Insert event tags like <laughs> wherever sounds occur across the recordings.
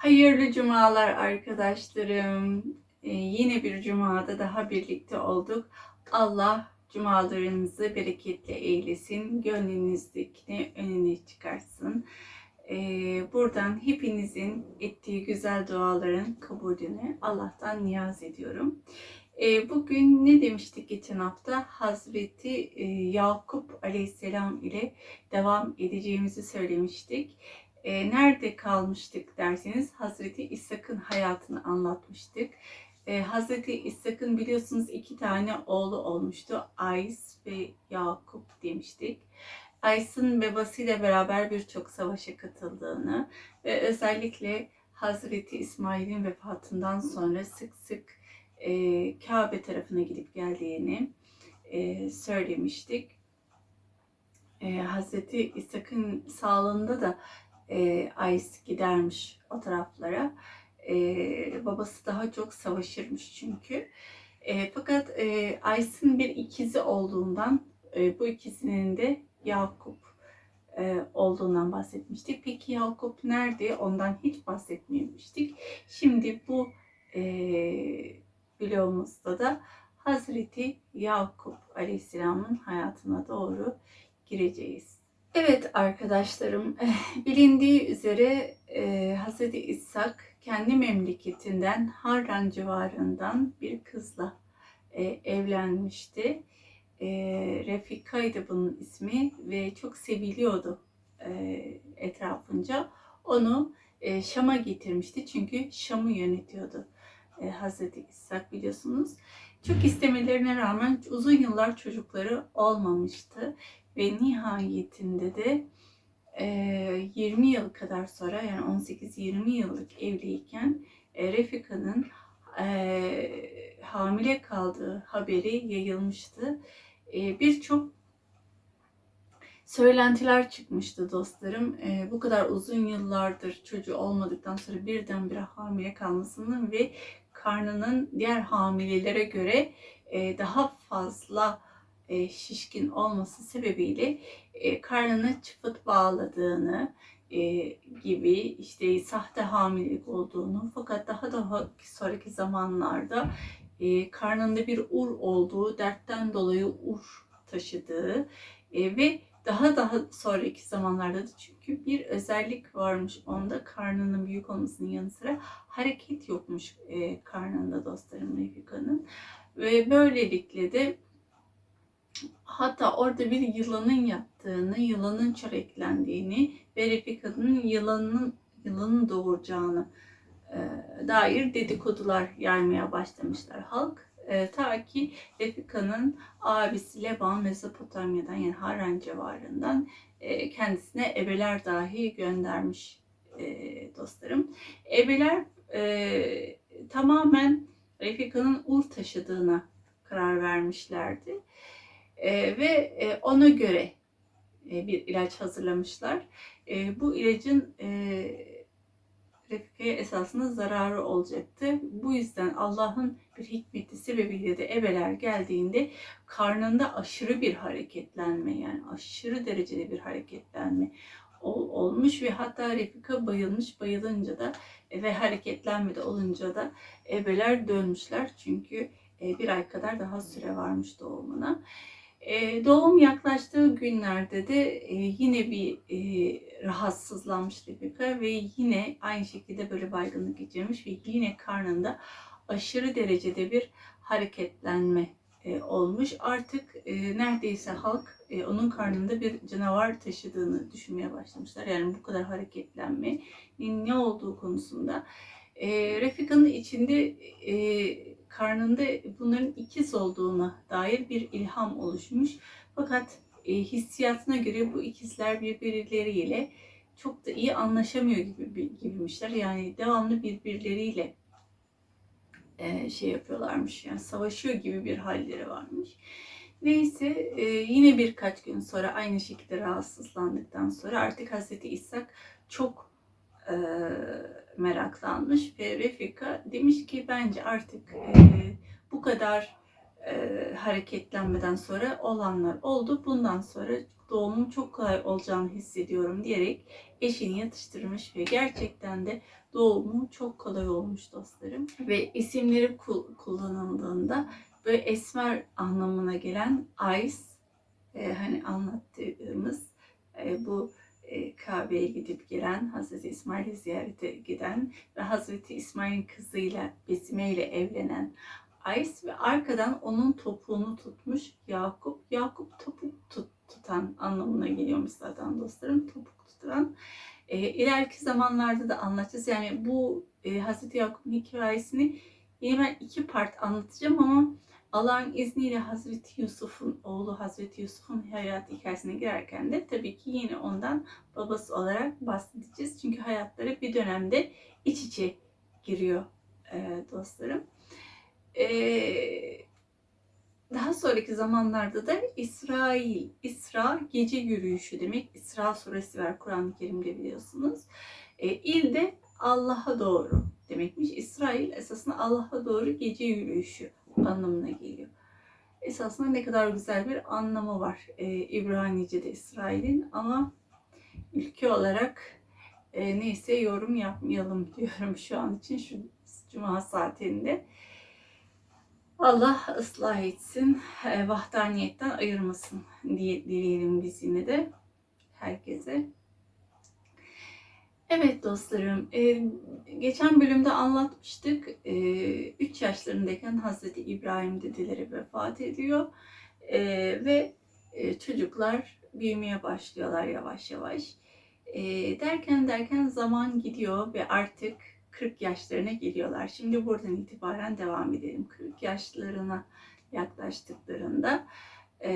Hayırlı cumalar arkadaşlarım. Ee, yine bir cumada daha birlikte olduk. Allah cumalarınızı bereketli eylesin. Gönlünüzdekini önüne çıkarsın. Ee, buradan hepinizin ettiği güzel duaların kabulünü Allah'tan niyaz ediyorum. Ee, bugün ne demiştik geçen hafta? Hazreti e, Yakup Aleyhisselam ile devam edeceğimizi söylemiştik. E, nerede kalmıştık derseniz Hazreti İshak'ın hayatını anlatmıştık. E, Hazreti İshak'ın biliyorsunuz iki tane oğlu olmuştu. Ays ve Yakup demiştik. Ays'ın babasıyla beraber birçok savaşa katıldığını ve özellikle Hazreti İsmail'in vefatından sonra sık sık e, Kabe tarafına gidip geldiğini e, söylemiştik. E, Hazreti İshak'ın sağlığında da e, Ays gidermiş o taraflara. E, babası daha çok savaşırmış çünkü. E, fakat e, Ays'ın bir ikizi olduğundan e, bu ikisinin de Yakup e, olduğundan bahsetmiştik. Peki Yakup nerede? Ondan hiç bahsetmemiştik. Şimdi bu e, vlogumuzda da Hazreti Yakup Aleyhisselam'ın hayatına doğru gireceğiz. Evet arkadaşlarım, <laughs> bilindiği üzere e, Hz. İshak kendi memleketinden Harran civarından bir kızla e, evlenmişti. E, Refika'ydı bunun ismi ve çok seviliyordu e, etrafınca. Onu e, Şam'a getirmişti çünkü Şam'ı yönetiyordu e, Hz. İshak biliyorsunuz. Çok istemelerine rağmen uzun yıllar çocukları olmamıştı ve nihayetinde de e, 20 yıl kadar sonra yani 18-20 yıllık evliyken e, Refika'nın e, hamile kaldığı haberi yayılmıştı. E, Birçok söylentiler çıkmıştı dostlarım. E, bu kadar uzun yıllardır çocuğu olmadıktan sonra birdenbire hamile kalmasının ve karnının diğer hamilelere göre e, daha fazla e, şişkin olması sebebiyle e, karnına çıfıt bağladığını e, gibi işte sahte hamilelik olduğunu fakat daha daha sonraki zamanlarda karnında bir ur olduğu dertten dolayı ur taşıdığı ve daha daha sonraki zamanlarda da çünkü bir özellik varmış onda karnının büyük olmasının yanı sıra hareket yokmuş karnında dostlarım Refika'nın. Ve böylelikle de hatta orada bir yılanın yattığını, yılanın çöreklendiğini ve Refika'nın yılanın yılanın doğuracağını e, dair dedikodular yaymaya başlamışlar halk. E, ta ki Refika'nın abisi Leban Mezopotamya'dan yani Harran civarından e, kendisine ebeler dahi göndermiş e, dostlarım. Ebeler e, tamamen Refika'nın ur taşıdığına karar vermişlerdi. E, ve e, ona göre e, bir ilaç hazırlamışlar. E, bu ilacın e, Refika'ya esasında zararı olacaktı. Bu yüzden Allah'ın bir hikmeti sebebiyle de ebeler geldiğinde karnında aşırı bir hareketlenme yani aşırı derecede bir hareketlenme ol, olmuş ve hatta Refika bayılmış bayılınca da e, ve hareketlenmede olunca da ebeler dönmüşler çünkü e, bir ay kadar daha süre varmış doğumuna. E, doğum yaklaştığı günlerde de e, yine bir e, rahatsızlanmış Rebecca ve yine aynı şekilde böyle baygınlık geçirmiş ve yine karnında aşırı derecede bir hareketlenme olmuş. Artık neredeyse halk onun karnında bir canavar taşıdığını düşünmeye başlamışlar. Yani bu kadar hareketlenme ne olduğu konusunda. Refika'nın içinde karnında bunların ikiz olduğuna dair bir ilham oluşmuş. Fakat e, hissiyatına göre bu ikizler birbirleriyle çok da iyi anlaşamıyor gibi gibiymişler. Yani devamlı birbirleriyle e, şey yapıyorlarmış. Yani savaşıyor gibi bir halleri varmış. Neyse e, yine birkaç gün sonra aynı şekilde rahatsızlandıktan sonra artık Hazreti İshak çok e, meraklanmış ve Refika demiş ki bence artık e, bu kadar e, hareketlenmeden sonra olanlar oldu. Bundan sonra doğumum çok kolay olacağını hissediyorum diyerek eşini yatıştırmış ve gerçekten de doğumu çok kolay olmuş dostlarım. Ve isimleri kul- kullanıldığında böyle esmer anlamına gelen Ice e, hani anlattığımız e, bu Kabe'ye gidip gelen, Hazreti İsmail'i ziyarete giden ve Hazreti İsmail'in kızıyla Besime ile evlenen Ays ve arkadan onun topuğunu tutmuş Yakup. Yakup topuk tut, tutan anlamına geliyormuş zaten dostlarım. Topuk tutan. E, ileriki zamanlarda da anlatacağız. Yani bu e, Hazreti Yakup'un hikayesini yine ben iki part anlatacağım ama Allah'ın izniyle Hazreti Yusuf'un oğlu Hazreti Yusuf'un hayat hikayesine girerken de tabii ki yine ondan babası olarak bahsedeceğiz. Çünkü hayatları bir dönemde iç içe giriyor e, dostlarım. E, daha sonraki zamanlarda da İsrail, İsra gece yürüyüşü demek. İsra suresi var Kur'an-ı Kerim'de biliyorsunuz. E, de Allah'a doğru demekmiş. İsrail esasında Allah'a doğru gece yürüyüşü anlamına geliyor. Esasında ne kadar güzel bir anlamı var e, İbranice'de İsrail'in ama ülke olarak e, neyse yorum yapmayalım <laughs> diyorum şu an için şu cuma saatinde. Allah ıslah etsin, e, vahdaniyetten ayırmasın diye dileyelim biz yine de herkese. Evet dostlarım, e, geçen bölümde anlatmıştık. 3 yaşlarındayken Hazreti İbrahim dedeleri vefat ediyor E, ve e, çocuklar büyümeye başlıyorlar yavaş yavaş. E, derken derken zaman gidiyor ve artık 40 yaşlarına geliyorlar. Şimdi buradan itibaren devam edelim. 40 yaşlarına yaklaştıklarında e,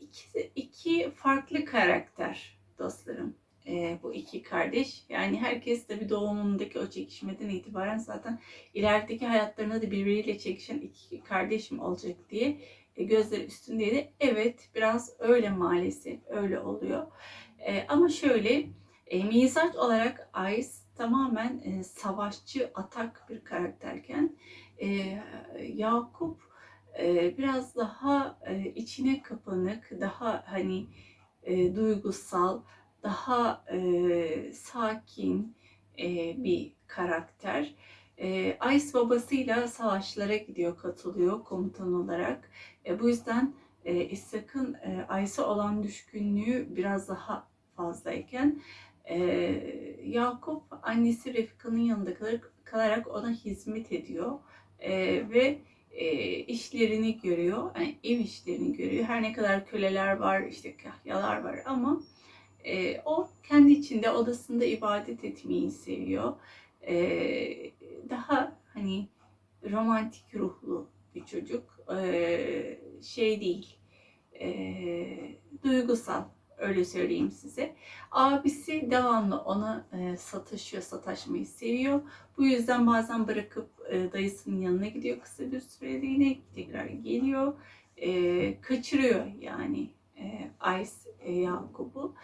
iki, iki farklı karakter dostlarım e, bu iki kardeş. Yani herkes bir doğumundaki o çekişmeden itibaren zaten ilerideki hayatlarına da birbiriyle çekişen iki kardeş mi olacak diye e, gözleri üstündeydi. Evet biraz öyle maalesef öyle oluyor. E, ama şöyle e, mizaç olarak Ice tamamen e, savaşçı, atak bir karakterken e, Yakup e, biraz daha e, içine kapanık, daha hani e, duygusal, daha e, sakin e, bir karakter. E, Ice babasıyla savaşlara gidiyor, katılıyor komutan olarak. E, bu yüzden e, İshak'ın e, Ice'a olan düşkünlüğü biraz daha fazlayken e, Yakup annesi Refika'nın yanında kalarak ona hizmet ediyor e, ve e, işlerini görüyor, yani ev işlerini görüyor. Her ne kadar köleler var, işte kahyalar var ama e, o kendi içinde odasında ibadet etmeyi seviyor. E, daha hani romantik ruhlu bir çocuk. E, şey değil, e, duygusal öyle söyleyeyim size. Abisi devamlı ona e, sataşıyor, sataşmayı seviyor. Bu yüzden bazen bırakıp e, dayısının yanına gidiyor kısa bir süreliğine, tekrar geliyor. E, kaçırıyor yani e, Ice Yakup'u.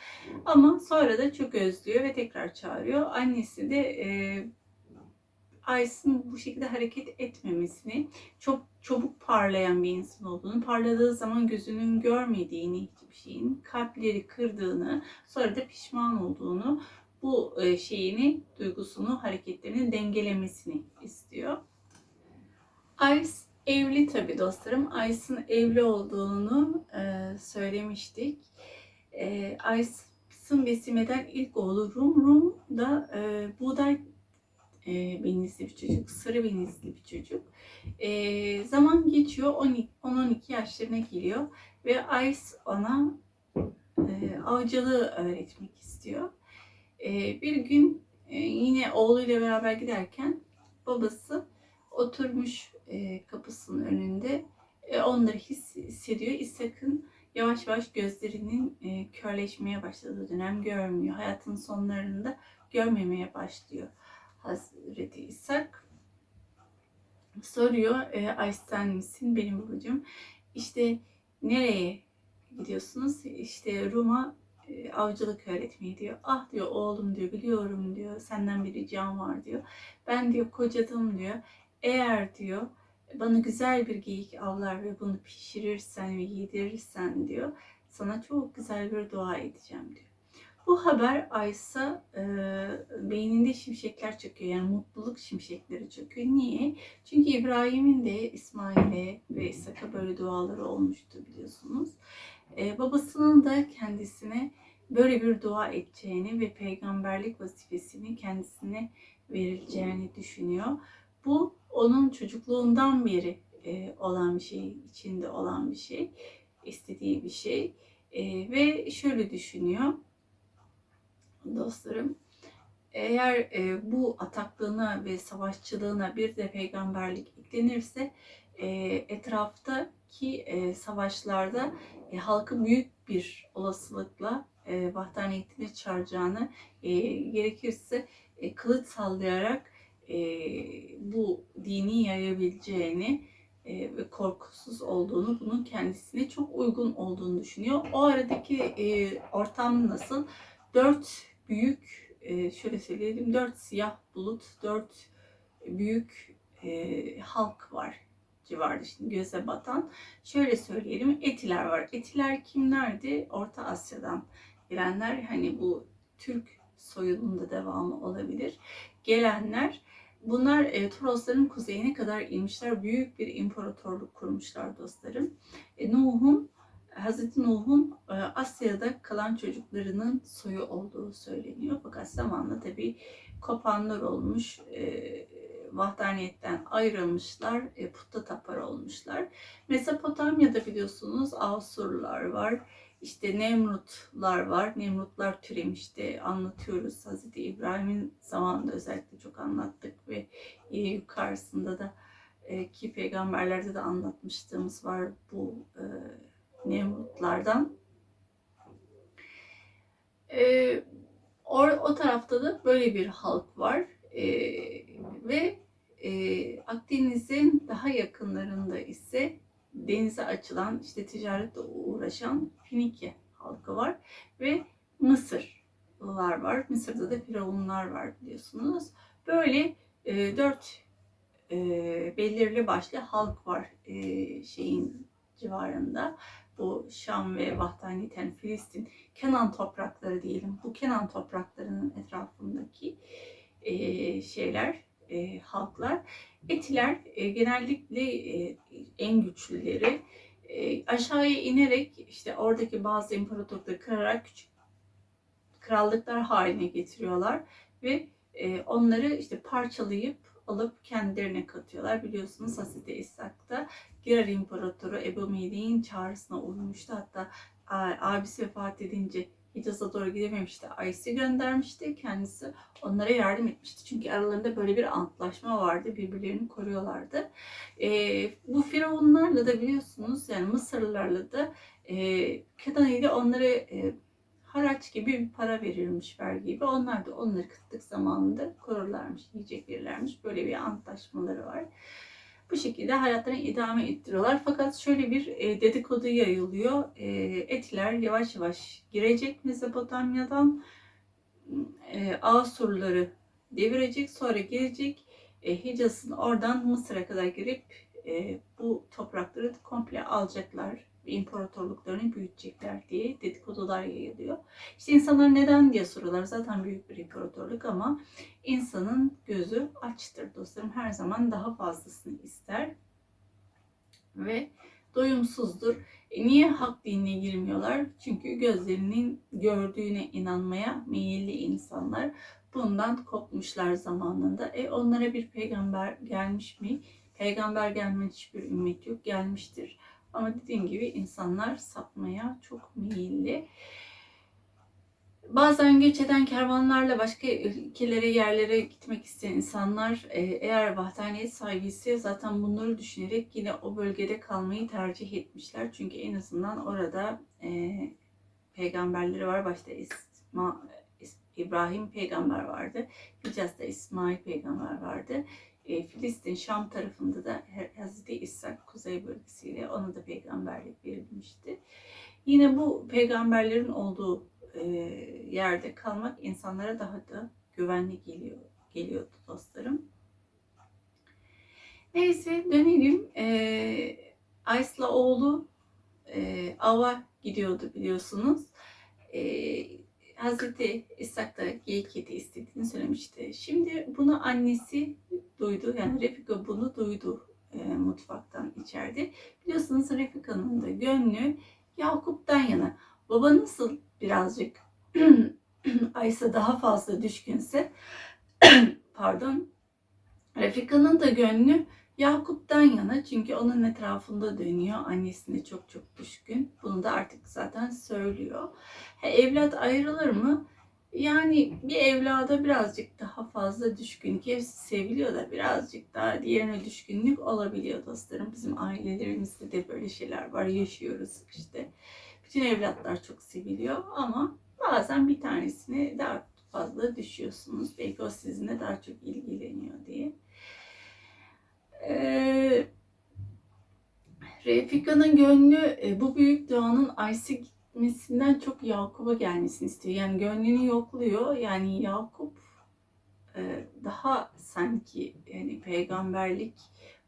Ama sonra da çok özlüyor ve tekrar çağırıyor. Annesi de e, Ice'ın bu şekilde hareket etmemesini, çok çabuk parlayan bir insan olduğunu, parladığı zaman gözünün görmediğini hiçbir şeyin, kalpleri kırdığını, sonra da pişman olduğunu, bu e, şeyini, duygusunu, hareketlerini dengelemesini istiyor. Ice evli tabii dostlarım. Ice'ın evli olduğunu e, söylemiştik. E, Ice'ın Besime'den ilk oğlu Rum. Rum da e, buğday e, benizli bir çocuk, sarı benizli bir çocuk. E, zaman geçiyor, 10-12 yaşlarına geliyor ve Ice ona e, avcılığı öğretmek istiyor. E, bir gün e, yine oğluyla beraber giderken babası oturmuş e, kapısının önünde e, onları hissediyor. İshak'ın yavaş yavaş gözlerinin e, körleşmeye başladığı dönem görmüyor. Hayatın sonlarında görmemeye başlıyor. Hazreti İshak. Soruyor e, Aysen misin? Benim babacığım. İşte nereye gidiyorsunuz? İşte Rum'a e, avcılık öğretmeye. Diyor ah diyor oğlum diyor biliyorum diyor senden bir ricam var diyor. Ben diyor kocadım diyor eğer diyor bana güzel bir geyik avlar ve bunu pişirirsen ve yedirirsen diyor sana çok güzel bir dua edeceğim diyor. Bu haber Aysa e, beyninde şimşekler çakıyor. Yani mutluluk şimşekleri çakıyor. Niye? Çünkü İbrahim'in de İsmail'e ve İshak'a böyle duaları olmuştu biliyorsunuz. E, babasının da kendisine böyle bir dua edeceğini ve peygamberlik vazifesini kendisine verileceğini düşünüyor. Bu onun çocukluğundan beri e, olan bir şey, içinde olan bir şey, istediği bir şey. E, ve şöyle düşünüyor dostlarım. Eğer e, bu ataklığına ve savaşçılığına bir de peygamberlik eklenirse e, etraftaki e, savaşlarda e, halkı büyük bir olasılıkla e, vahdaniyetine çağıracağını e, gerekirse e, kılıç sallayarak e, bu dini yayabileceğini e, ve korkusuz olduğunu, bunun kendisine çok uygun olduğunu düşünüyor. O aradaki e, ortam nasıl? Dört büyük, e, şöyle söyleyelim, dört siyah bulut, dört büyük e, halk var civarda şimdi göze batan. Şöyle söyleyelim, Etiler var. Etiler kimlerdi? Orta Asya'dan gelenler, hani bu Türk soyunun da devamı olabilir. Gelenler Bunlar e, Torosların kuzeyine kadar inmişler. Büyük bir imparatorluk kurmuşlar dostlarım. E, Nuh'un Hazreti Nuh'un e, Asya'da kalan çocuklarının soyu olduğu söyleniyor. Fakat zamanla tabii kopanlar olmuş, e, vahdaniyetten ayrılmışlar, e, putta tapar olmuşlar. Mesopotamya'da biliyorsunuz Asurlar var, işte Nemrutlar var. Nemrutlar türemişti. Anlatıyoruz. Hazreti İbrahim'in zamanında özellikle çok anlattık ve e, yukarısında da e, ki peygamberlerde de anlatmıştığımız var bu e, Nemrutlardan. E, or, o tarafta da böyle bir halk var. E, ve e, Akdeniz'in daha yakınlarında ise denize açılan, işte ticaretle uğraşan Finike halkı var ve Mısırlılar var. Mısır'da da Firavunlar var biliyorsunuz. Böyle e, dört e, belirli başlı halk var e, şeyin civarında. Bu Şam ve Vahdaniyeten Filistin, Kenan toprakları diyelim. Bu Kenan topraklarının etrafındaki e, şeyler, e, halklar. Etiler e, genellikle e, en güçlüleri e, aşağıya inerek işte oradaki bazı imparatorlukları kırarak küçük krallıklar haline getiriyorlar ve e, onları işte parçalayıp alıp kendilerine katıyorlar. Biliyorsunuz Hazreti İshak da Girar İmparatoru Ebu Mehdi'nin çağrısına uymuştu. Hatta abisi vefat edince Hicaz'a doğru gidememişti. Aysi göndermişti. Kendisi onlara yardım etmişti. Çünkü aralarında böyle bir antlaşma vardı. Birbirlerini koruyorlardı. E, bu firavunlarla da biliyorsunuz yani Mısırlılarla da e, Kedana'yı onlara e, haraç gibi bir para verilmiş vergi gibi. Onlar da onları kıtlık zamanında korurlarmış, yiyecek verirlermiş. Böyle bir antlaşmaları var. Bu şekilde hayatlarını idame ettiriyorlar. Fakat şöyle bir e, dedikodu yayılıyor. E, Etiler yavaş yavaş girecek Mezopotamya'dan. E, Asurları devirecek, sonra gelecek. E, Hicaz'ın oradan Mısır'a kadar girip e, bu toprakları komple alacaklar imparatorluklarını büyütecekler diye dedikodular yayılıyor. İşte insanlar neden diye soruyorlar. Zaten büyük bir imparatorluk ama insanın gözü açtır dostlarım. Her zaman daha fazlasını ister ve doyumsuzdur. E niye hak dinine girmiyorlar? Çünkü gözlerinin gördüğüne inanmaya meyilli insanlar. Bundan kopmuşlar zamanında. E onlara bir peygamber gelmiş mi? Peygamber gelmemiş hiçbir ümmet yok. Gelmiştir. Ama dediğim gibi insanlar sapmaya çok meyilli. Bazen göç eden kervanlarla başka ülkelere, yerlere gitmek isteyen insanlar e, eğer vahdaniyet sahibiyse zaten bunları düşünerek yine o bölgede kalmayı tercih etmişler. Çünkü en azından orada e, peygamberleri var. Başta İsma, İbrahim peygamber vardı. Hicaz'da İsmail peygamber vardı e, Filistin, Şam tarafında da Hazreti İshak kuzey bölgesiyle ona da peygamberlik verilmişti. Yine bu peygamberlerin olduğu e, yerde kalmak insanlara daha da güvenli geliyor geliyordu dostlarım. Neyse dönelim. Ee, Ays'la oğlu e, ava gidiyordu biliyorsunuz. Ee, Hazreti İshak da geyik eti istediğini söylemişti. Şimdi bunu annesi duydu. Yani Refika bunu duydu e, mutfaktan içeride. Biliyorsunuz Refika'nın da gönlü Yakup'tan yana. Baba nasıl birazcık <clears throat> Aysa daha fazla düşkünse <clears throat> pardon Refika'nın da gönlü Yakup'tan yana çünkü onun etrafında dönüyor. Annesine çok çok düşkün. Bunu da artık zaten söylüyor. Ha, evlat ayrılır mı? Yani bir evlada birazcık daha fazla düşkünlük. Hepsi seviliyor da birazcık daha diğerine düşkünlük olabiliyor dostlarım. Bizim ailelerimizde de böyle şeyler var. Yaşıyoruz işte. Bütün evlatlar çok seviliyor ama bazen bir tanesine daha fazla düşüyorsunuz. Belki o sizinle daha çok ilgileniyor diye. Ee, Refika'nın gönlü e, bu büyük doğanın Ayşe gitmesinden çok Yakup'a gelmesini istiyor. Yani gönlünü yokluyor. Yani Yakup e, daha sanki yani peygamberlik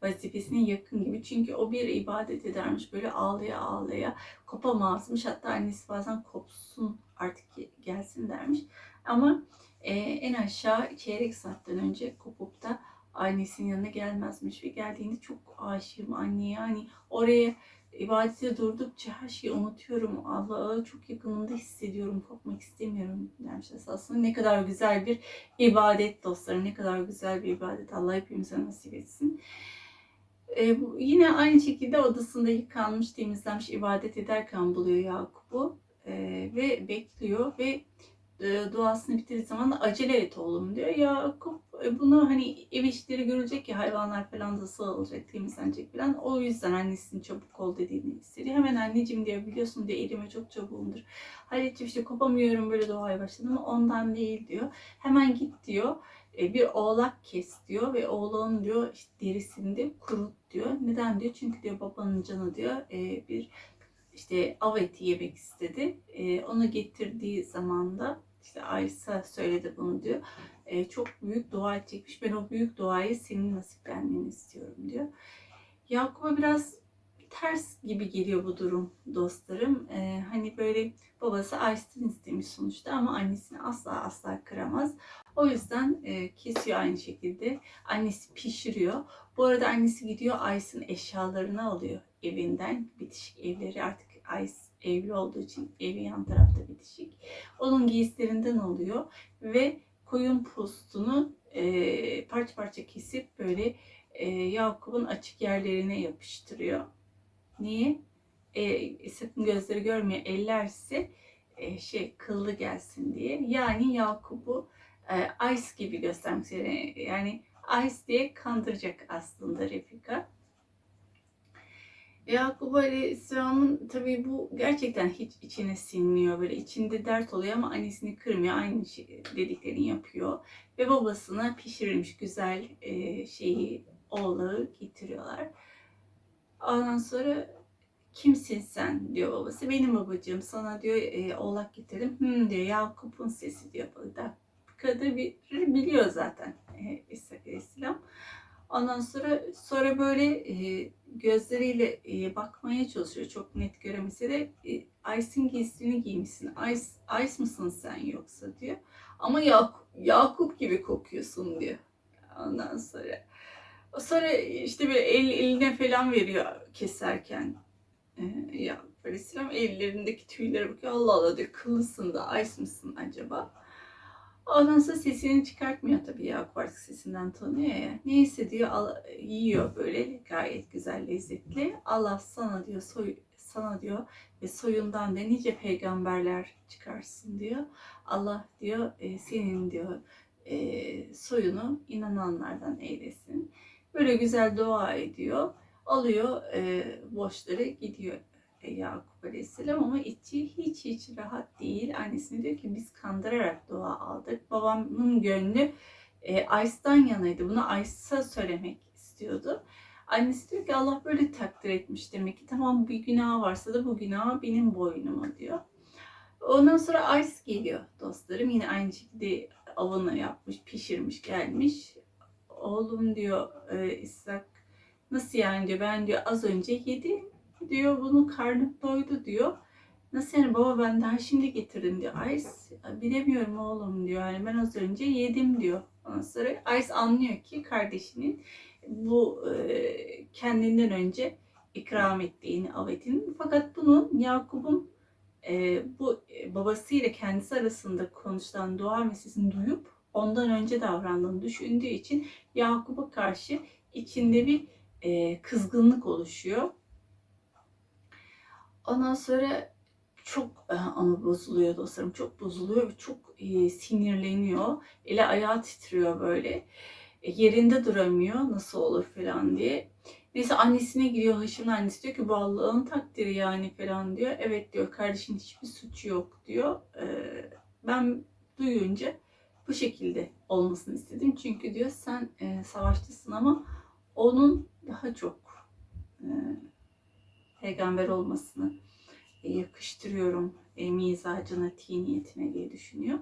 vazifesine yakın gibi. Çünkü o bir ibadet edermiş böyle ağlaya ağlaya kopamazmış. Hatta annesi bazen kopsun artık gelsin dermiş. Ama e, en aşağı çeyrek saatten önce kopup da annesinin yanına gelmezmiş ve geldiğinde çok aşığım anneye yani oraya ibadete durdukça her şeyi unutuyorum. Allah'a çok yakınında hissediyorum. Kopmak istemiyorum demiş aslında. Ne kadar güzel bir ibadet dostlarım. Ne kadar güzel bir ibadet. Allah hepimize nasip etsin. Ee, yine aynı şekilde odasında yıkanmış, temizlenmiş ibadet ederken buluyor Yakup'u. Ee, ve bekliyor ve e, duasını bitirdiği zaman acele et oğlum diyor. Yakup e, bunu hani ev işleri görülecek ya hayvanlar falan da sığılacak, temizlenecek falan. O yüzden annesinin çabuk ol dediğini hissediyor. Hemen anneciğim diyor biliyorsun diyor elime çok çabuğumdur. Halletciğim işte kopamıyorum böyle duaya başladım ama ondan değil diyor. Hemen git diyor e, bir oğlak kes diyor ve oğlanın diyor işte derisini de kurut diyor. Neden diyor? Çünkü diyor babanın canı diyor bir işte av eti yemek istedi. Onu getirdiği zaman da işte Aysa söyledi bunu diyor. E, çok büyük dua edecekmiş. Ben o büyük duayı senin nasiplenmeni istiyorum diyor. Yakup'a biraz ters gibi geliyor bu durum dostlarım. E, hani böyle babası Aysa'dan istemiş sonuçta ama annesini asla asla kıramaz. O yüzden e, kesiyor aynı şekilde. Annesi pişiriyor. Bu arada annesi gidiyor Ays'ın eşyalarını alıyor evinden. Bitişik evleri artık Ays evli olduğu için evi yan tarafta bitişik. Onun giysilerinden oluyor ve koyun postunu e, parça parça kesip böyle e, Yakup'un açık yerlerine yapıştırıyor. Niye? E, sakın gözleri görmüyor. Ellerse e, şey kıllı gelsin diye. Yani Yakup'u e, Ice gibi göstermek üzere. Yani Ice diye kandıracak aslında Refika. Yakup Aleyhisselam'ın tabii bu gerçekten hiç içine sinmiyor. Böyle içinde dert oluyor ama annesini kırmıyor. Aynı şey, dediklerini yapıyor. Ve babasına pişirilmiş güzel e, şeyi, oğlağı getiriyorlar. Ondan sonra kimsin sen diyor babası. Benim babacığım sana diyor e, oğlak getirdim. Hım diyor Yakup'un sesi diyor. Kadın bir biliyor zaten e, İsa Aleyhisselam. Ondan sonra sonra böyle e, gözleriyle e, bakmaya çalışıyor. Çok net göremese de e, Ice'in giysisini giymişsin. Ice, Ice mısın sen yoksa diyor. Ama Yakup, Yakup gibi kokuyorsun diyor. Ondan sonra sonra işte bir el eline falan veriyor keserken. E, ya Aleyhisselam ellerindeki tüylere bakıyor. Allah Allah diyor kıllısın da Ice mısın acaba? Sonra sesini çıkartmıyor tabii Yakup artık sesinden tanıyor ya. Neyse diyor al, yiyor böyle gayet güzel lezzetli. Allah sana diyor soy, sana diyor ve soyundan da nice peygamberler çıkarsın diyor. Allah diyor e, senin diyor e, soyunu inananlardan eylesin. Böyle güzel dua ediyor. Alıyor e, boşları gidiyor Yakup Aleyhisselam ama içi hiç hiç rahat değil. Annesine diyor ki biz kandırarak dua aldık. Babamın gönlü e, Ays'tan yanaydı. Bunu Ays'a söylemek istiyordu. Annesi diyor ki Allah böyle takdir etmiş demek ki. Tamam bir günah varsa da bu günah benim boynuma diyor. Ondan sonra Ays geliyor dostlarım. Yine aynı şekilde avını yapmış, pişirmiş, gelmiş. Oğlum diyor e, İshak Nasıl yani diyor ben diyor az önce yedim diyor bunun karnım doydu diyor. Nasıl yani baba ben daha şimdi getirdim diyor. Ice bilemiyorum oğlum diyor. Yani ben az önce yedim diyor. Ondan sonra Ice anlıyor ki kardeşinin bu e, kendinden önce ikram ettiğini Avet'in. Fakat bunun Yakup'un e, bu e, babasıyla kendisi arasında konuşulan dua meselesini duyup ondan önce davrandığını düşündüğü için Yakup'a karşı içinde bir e, kızgınlık oluşuyor. Ondan sonra çok e, ama bozuluyor dostlarım. Çok bozuluyor ve çok e, sinirleniyor. Eli ayağı titriyor böyle. E, yerinde duramıyor nasıl olur falan diye. Neyse annesine gidiyor. Haşim'in annesi diyor ki bu Allah'ın takdiri yani falan diyor. Evet diyor kardeşin hiçbir suçu yok diyor. E, ben duyunca bu şekilde olmasını istedim. Çünkü diyor sen e, savaştasın ama onun daha çok e, peygamber olmasını e, yakıştırıyorum e, mizacına, tiniyetine diye düşünüyor.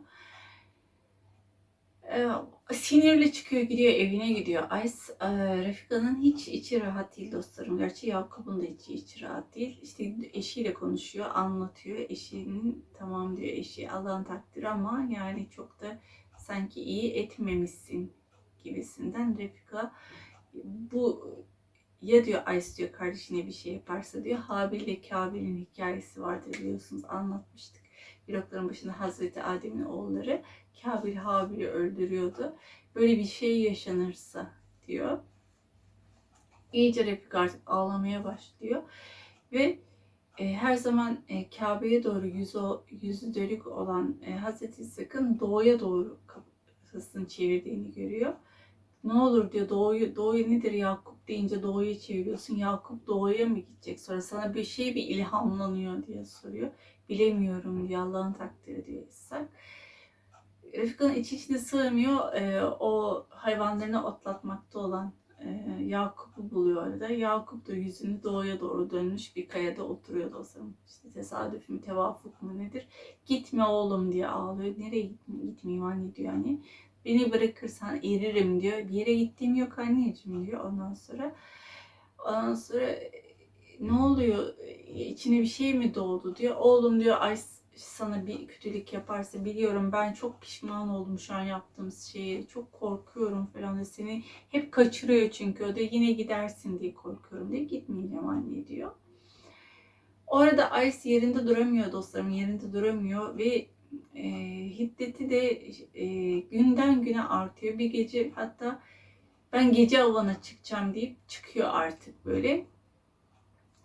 E, sinirli çıkıyor gidiyor evine gidiyor. Ice, e, Refika'nın hiç içi rahat değil dostlarım. Gerçi Yakup'un da içi, içi rahat değil. İşte eşiyle konuşuyor, anlatıyor. Eşinin tamam diyor eşi Allah'ın takdiri ama yani çok da sanki iyi etmemişsin gibisinden Refika bu ya diyor Ice diyor kardeşine bir şey yaparsa diyor Habil ile Kabil'in hikayesi vardır biliyorsunuz anlatmıştık. Blokların başında Hazreti Adem'in oğulları Kabil Habil'i öldürüyordu. Böyle bir şey yaşanırsa diyor. İyice Refik artık ağlamaya başlıyor. Ve e, her zaman e, Kabe'ye doğru yüzü, yüzü dönük olan e, Hazreti İshak'ın doğuya doğru kafasını çevirdiğini görüyor. Ne olur diyor doğuyu, doğu nedir Yakup deyince doğuya çeviriyorsun. Yakup doğuya mı gidecek? Sonra sana bir şey bir ilhamlanıyor diye soruyor. Bilemiyorum diyor Allah'ın takdiri diyor İshak. Refika'nın içi içine sığmıyor. E, o hayvanlarını otlatmakta olan e, Yakup'u buluyor orada. Yakup da yüzünü doğuya doğru dönmüş bir kayada oturuyor dostlarım. İşte tesadüf mü, tevafuk mu nedir? Gitme oğlum diye ağlıyor. Nereye gitmeyeyim anne diyor hani. Beni bırakırsan eririm diyor. Bir yere gittiğim yok anneciğim diyor. Ondan sonra ondan sonra ne oluyor? İçine bir şey mi doğdu diyor. Oğlum diyor ay sana bir kötülük yaparsa biliyorum ben çok pişman oldum şu an yaptığımız şeye. Çok korkuyorum falan da seni hep kaçırıyor çünkü o da yine gidersin diye korkuyorum diye gitmeyeceğim anne diyor. Orada Ice yerinde duramıyor dostlarım yerinde duramıyor ve e, hiddeti de e, günden güne artıyor. Bir gece hatta ben gece avına çıkacağım deyip çıkıyor artık böyle.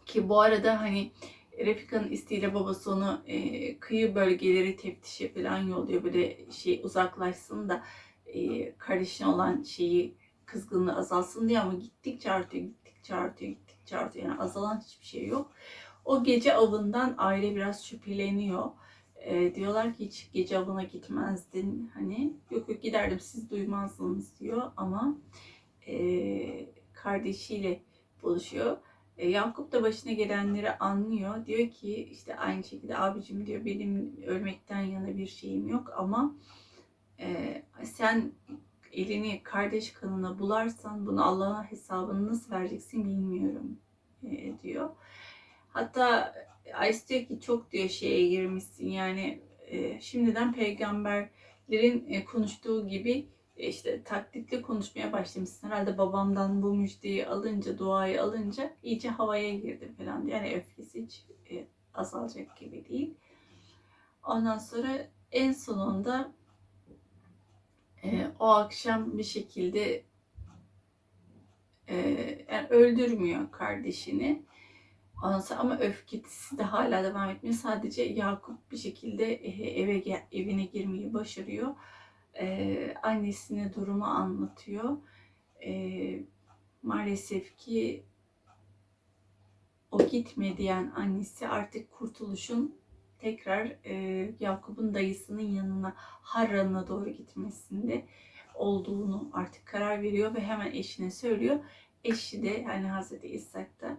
Ki bu arada hani Refika'nın isteğiyle babası onu e, kıyı bölgeleri teftişe falan yolluyor. Böyle şey uzaklaşsın da e, kardeşine olan şeyi kızgınlığı azalsın diye ama gittikçe artıyor, gittikçe artıyor, gittikçe artıyor. Yani azalan hiçbir şey yok. O gece avından aile biraz şüpheleniyor. E, diyorlar ki hiç gece avına gitmezdin. Hani yok yok giderdim siz duymazdınız diyor ama e, kardeşiyle buluşuyor. E, Yakup da başına gelenleri anlıyor. Diyor ki işte aynı şekilde abicim diyor benim ölmekten yana bir şeyim yok ama e, sen elini kardeş kanına bularsan bunu Allah'a hesabını nasıl vereceksin bilmiyorum e, diyor. Hatta Ice diyor ki çok diyor şeye girmişsin yani e, şimdiden peygamberlerin e, konuştuğu gibi e, işte taklitli konuşmaya başlamışsın. Herhalde babamdan bu müjdeyi alınca, duayı alınca iyice havaya girdi falan. Yani öfkesi hiç e, azalacak gibi değil. Ondan sonra en sonunda e, o akşam bir şekilde e, yani öldürmüyor kardeşini. Ama öfkesi de hala devam etmiyor. Sadece Yakup bir şekilde eve evine girmeyi başarıyor. Ee, annesine durumu anlatıyor. Ee, maalesef ki o gitme diyen annesi artık kurtuluşun tekrar e, Yakup'un dayısının yanına Harran'a doğru gitmesinde olduğunu artık karar veriyor ve hemen eşine söylüyor. Eşi de yani Hazreti İshak da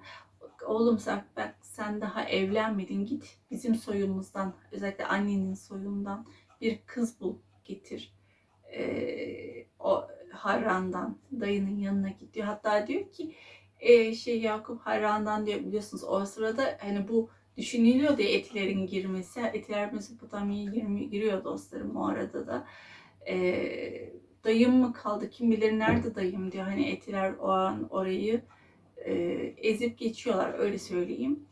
oğlum sen, bak sen daha evlenmedin git bizim soyumuzdan özellikle annenin soyundan bir kız bul getir. Ee, o Harran'dan dayının yanına gidiyor. Hatta diyor ki e, şey Yakup Harran'dan diyor biliyorsunuz o sırada hani bu düşünülüyor diye etilerin girmesi. Etiler Mezopotamya'ya giriyor dostlarım o arada da. E, dayım mı kaldı kim bilir nerede dayım diyor. Hani etiler o an orayı e, ezip geçiyorlar öyle söyleyeyim.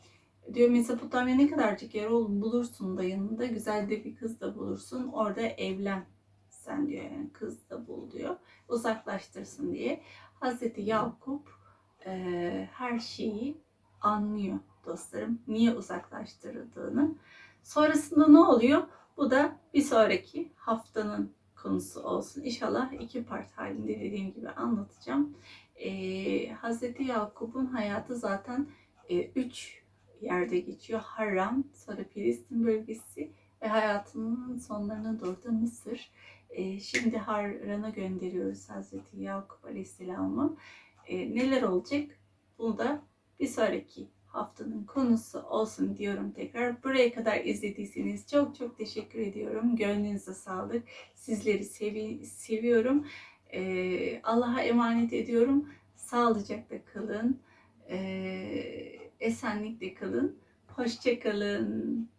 Diyor Mezopotamya ne kadarcık yer oğlum bulursun da güzel de bir kız da bulursun orada evlen sen diyor yani kız da bul diyor uzaklaştırsın diye. Hazreti Yakup e, her şeyi anlıyor dostlarım niye uzaklaştırıldığını. Sonrasında ne oluyor? Bu da bir sonraki haftanın konusu olsun. İnşallah iki part halinde dediğim gibi anlatacağım. Ee, Hazreti Yakup'un hayatı zaten e, üç yerde geçiyor. Harran, sonra Filistin bölgesi ve hayatının sonlarına doğru da Mısır. Ee, şimdi Harran'a gönderiyoruz Hazreti Yakup Aleyhisselam'ı. Ee, neler olacak? Bunu da bir sonraki haftanın konusu olsun diyorum tekrar. Buraya kadar izlediyseniz çok çok teşekkür ediyorum. Gönlünüze sağlık. Sizleri sevi seviyorum. Ee, Allah'a emanet ediyorum. Sağlıcakla kalın. Ee, esenlikle kalın. Hoşça kalın.